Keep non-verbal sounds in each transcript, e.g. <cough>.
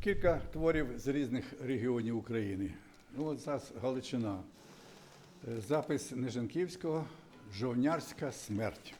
кілька творів з різних регіонів України. Ну, от зараз Галичина. Е, Запис Неженківського Жовнярська смерть.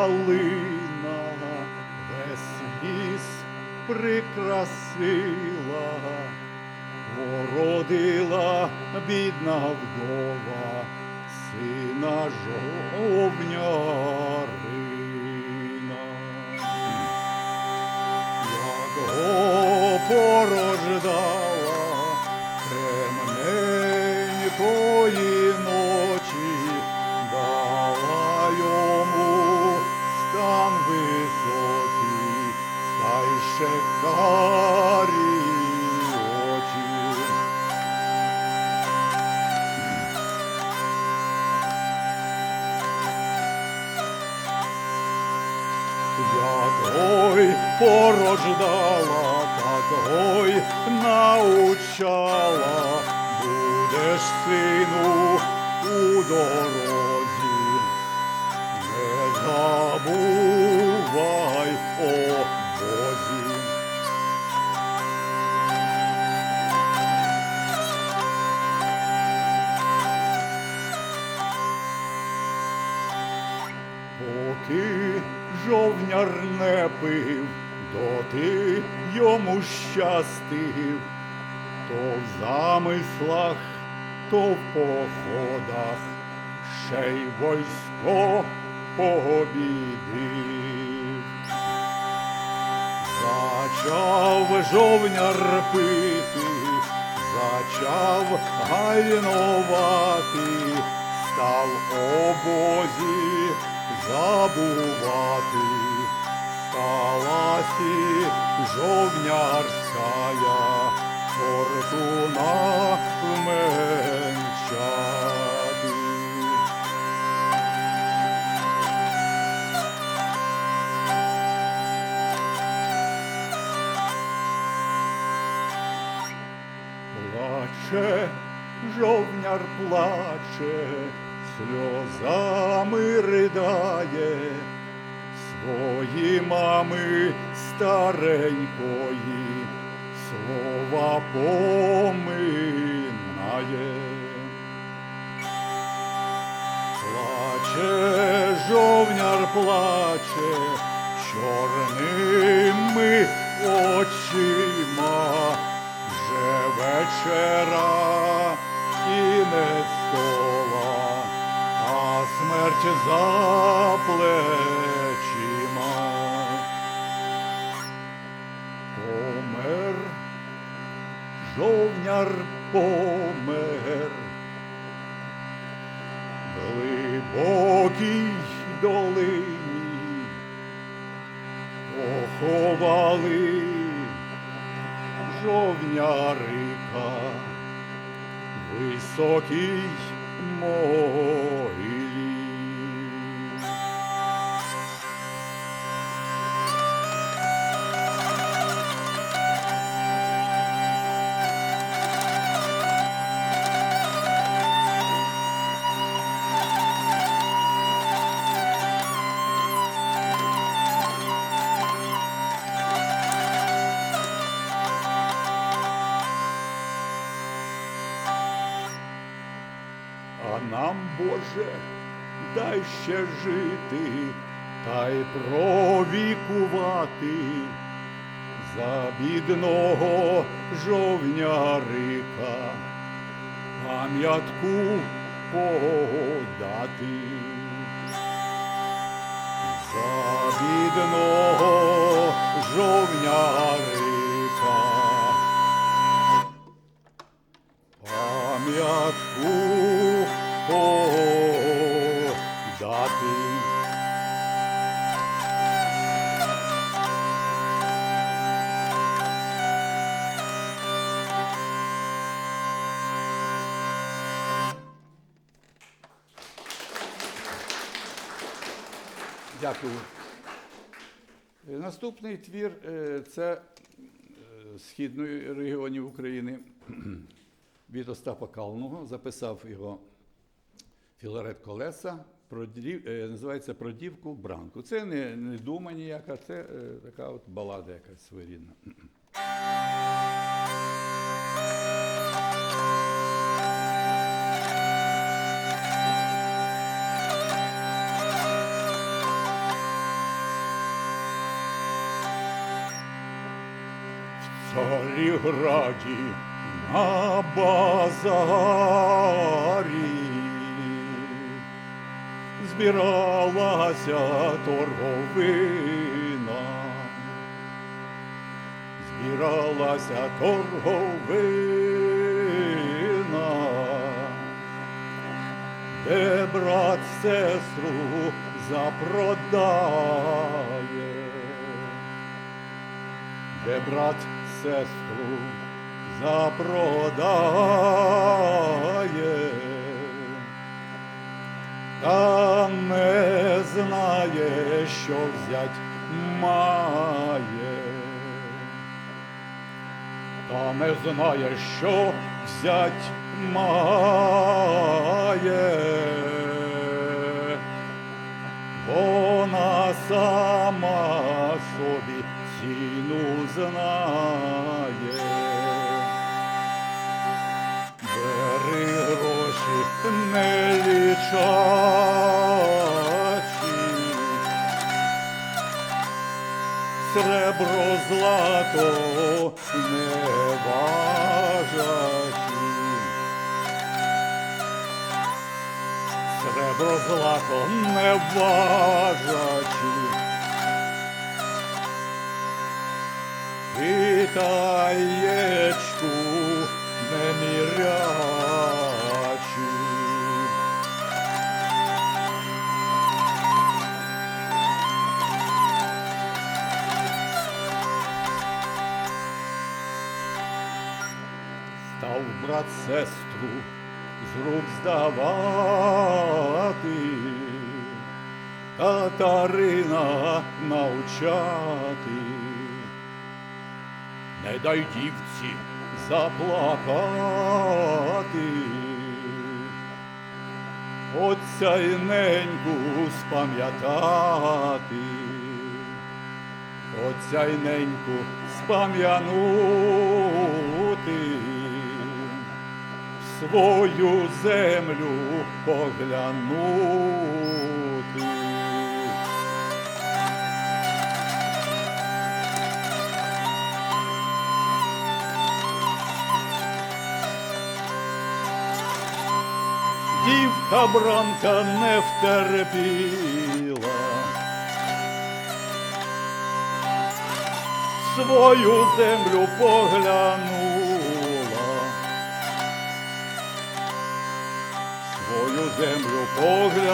Калина весь ліс прикрасила, породила бідна вдова, сина жовнярина. Як порождала, так ой научала, будеш сину у дорозі, не забувай о Бозі. Поки жовняр не пив, доти йому щастив, то в замислах, то в походах, ще й войсько побідив. Зачав жовняр пити, зачав гайнувати, став обозі забувати, сталасі жовнярськая фортуна вменчати. Плаче, жовняр плаче, сльозами ридає, свої мами старенької слова поминає. Плаче, жовняр плаче, чорними очима, вже вечера не стола, а смерть за Помер, жовняр помер, глибокій долині поховали жовнярика. В високій Боже, дай ще жити та й провікувати за бідного жовнярика пам'ятку подати. За бідного жовнярика пам'ятку дати. Дякую. Наступний твір е, це е, східної регіонів України <clears throat> від Остапа Калного. Записав його Філарет Колеса. Про дів- е, називається Про дівку Бранку. Це не, не дума ніяка, це е, така от балада якась своєрідна. Царіграді на базарі збиралася торговина, збиралася торговина, де брат сестру запродає? Де брат сестру запродає, та не знає, що взять має, та не знає, що взять має. Вона сама собі ціну знає. Бери гроші не лічачі, сребро злато не важачі. Сребро злато не важачі. Вітаєчку не мірячі. Сестру з рук здавати, Катарина навчати. Не дай дівці заплакати, Отця й неньку спам'ятати, Отця й неньку спам'янути, свою землю поглянути. Дівка бранка не втерпіла. Свою землю поглянула, свою землю поглянула,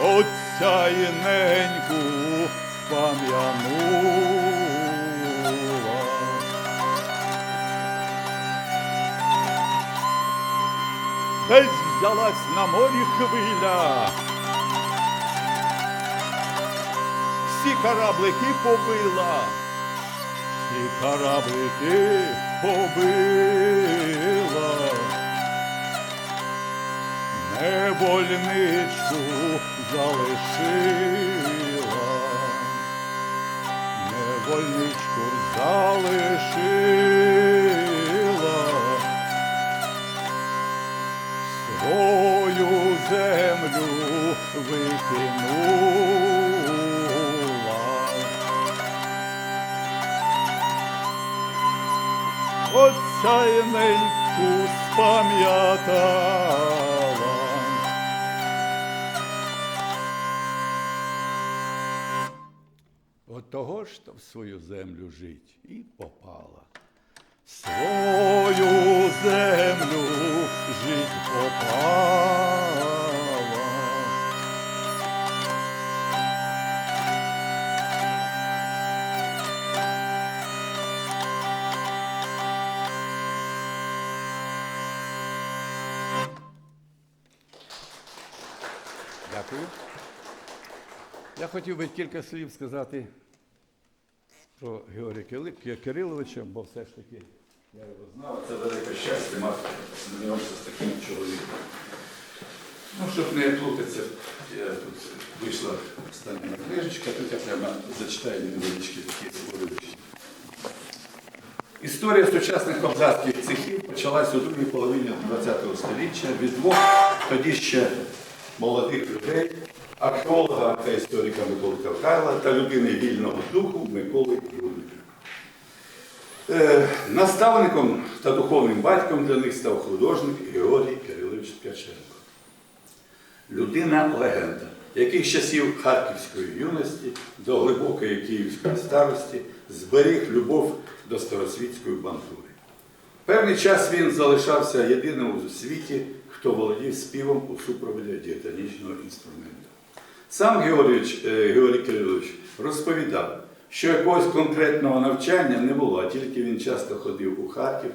отця й неньку спам'янула. Десь взялась на морі хвиля. Всі кораблики побила, всі кораблики побила. Невольничку залишила, невольничку залишила. Спам'ятала. От того ж в свою землю жить і попала. Свою хотів би кілька слів сказати про Георгія Кириловича, бо все ж таки я його знав. Це велике щастя мати знайомство з таким чоловіком. Ну, щоб не плутатися, я тут вийшла остання книжечка, тут я прямо зачитаю невеличкі такі уривочки. Історія сучасних кобзарських цехів почалась у другій половині ХХ століття від двох тоді ще молодих людей, археолога та історика Миколи Кавкайла та людини вільного духу Миколи Юрника. Е, наставником та духовним батьком для них став художник Георгій Кирилович Ткаченко. Людина легенда, який з часів харківської юності до глибокої київської старості зберіг любов до старосвітської бандури. Певний час він залишався єдиним у світі, хто володів співом у супроводі діатонічного інструменту. Сам Георгійович, е, Георгій Кирилович розповідав, що якогось конкретного навчання не було, а тільки він часто ходив у Харків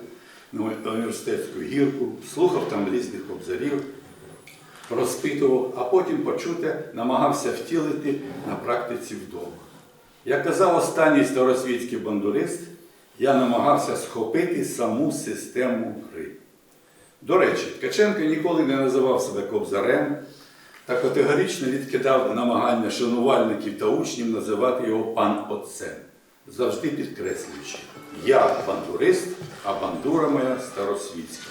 на університетську гірку, слухав там різних обзарів, розпитував, а потім почуте намагався втілити на практиці вдома. Як казав останній старосвітський бандурист, я намагався схопити саму систему гри. До речі, Ткаченко ніколи не називав себе кобзарем та категорично відкидав намагання шанувальників та учнів називати його пан отцем, завжди підкреслюючи, я бандурист, а бандура моя старосвітська.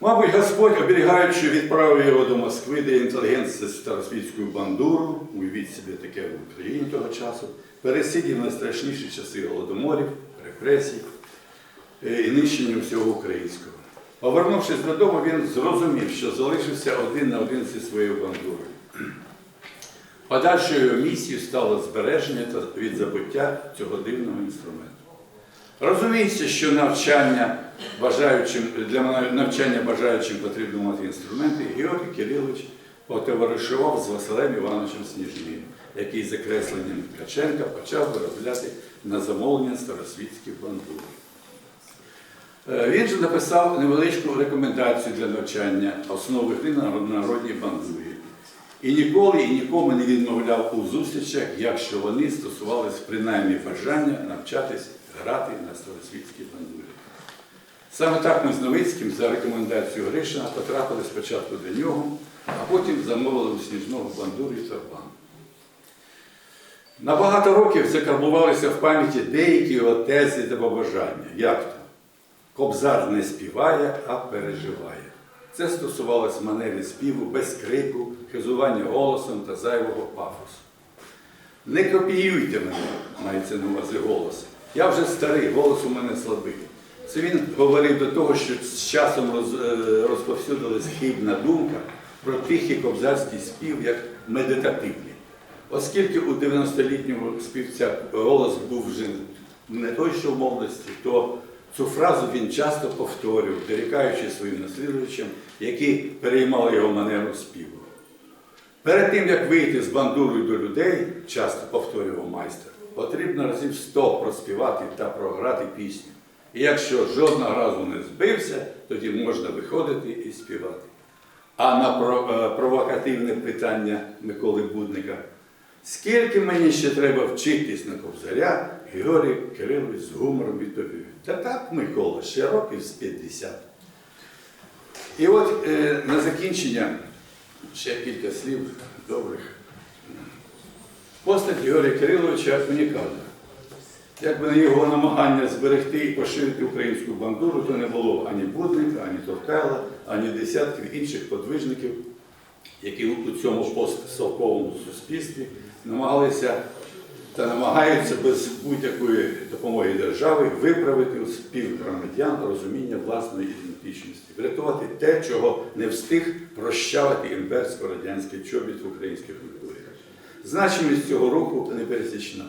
Мабуть, Господь, оберігаючи, відправив його до Москви, де інтелігент старосвітською бандуру, уявіть собі таке в Україні того часу, пересидів найстрашніші часи голодоморів, репресій е, і нищення всього українського. Повернувшись додому, він зрозумів, що залишився один на один зі своєю бандурою. Подальшою місією стало збереження від забуття цього дивного інструменту. Розуміється, що навчання бажаючим, для навчання бажаючим потрібно мати інструменти, Георгій Кирилович потоваришував з Василем Івановичем Сніжним, який за кресленням Ткаченка почав виробляти на замовлення старосвітських бандур. Е, Він же написав невеличку рекомендацію для навчання основи гри на народній бандурі. І ніколи і нікому не відмовляв у зустрічах, якщо вони стосувалися принаймні бажання навчатись грати на старосвітській бандурі. Саме так ми з Новицьким за рекомендацією Гришина потрапили спочатку до нього, а потім замовили у сніжного бандуру і тарбан. На багато років закарбувалися в пам'яті деякі його тези та побажання. Як? Кобзар не співає, а переживає. Це стосувалось манери співу без крику, хизування голосом та зайвого пафосу. Не копіюйте мене, мається на увазі голос. Я вже старий, голос у мене слабий. Це він говорив до того, що з часом е, розповсюдилась хибна думка про тихий кобзарський спів як медитативний. Оскільки у 90-літнього співця голос був вже не той, що в молодості, то цю фразу він часто повторював, дорікаючи своїм наслідувачам, які переймали його манеру співу. Перед тим, як вийти з бандурою до людей, часто повторював майстер, потрібно разів 100 проспівати та програти пісню. І якщо жодного разу не збився, тоді можна виходити і співати. А на е, провокативне питання Миколи Будника, скільки мені ще треба вчитись на ковзаря, Георгій Кирилович з гумором відповів. Та так, Микола, ще років з 50. І от е, на закінчення ще кілька слів добрих. Постать Георгія Кириловича унікальна. Якби на його намагання зберегти і поширити українську бандуру, то не було ані Будника, ані Товкайла, ані десятків інших подвижників, які у цьому постсовковому суспільстві намагалися та намагаються без будь-якої допомоги держави виправити у співгромадян розуміння власної ідентичності, врятувати те, чого не встиг прощавати імперсько-радянський чобіт в українській культурі. Значимість цього руху непересічна.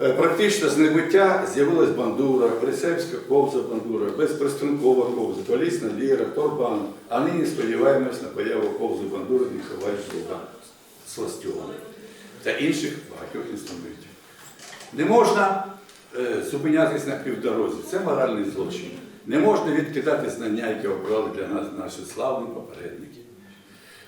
Е, Практично з небуття з'явилась бандура, Брисельська ковза бандура, безпристрункова ковза, колісна ліра, торбан. А нині сподіваємось на появу ковзи бандури Михайловича Сластьона та інших багатьох інструментів. Не можна е, зупинятись на півдорозі, це моральний злочин. Не можна відкидати знання, які обрали для нас наші славні попередники.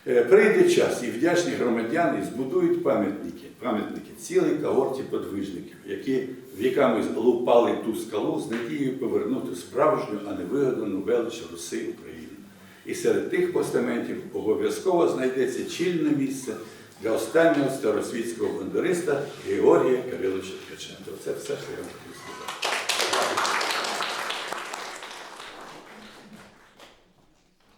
Е, Прийде час, і вдячні громадяни збудують пам'ятники, пам'ятники цілій когорті подвижників, які віками лупали ту скалу з надією повернути справжню, а не вигадану велич Руси України. І серед тих постаментів обов'язково знайдеться чільне місце для останнього старосвітського бандериста Георгія Кириловича Ткаченка. Це все, що я вам.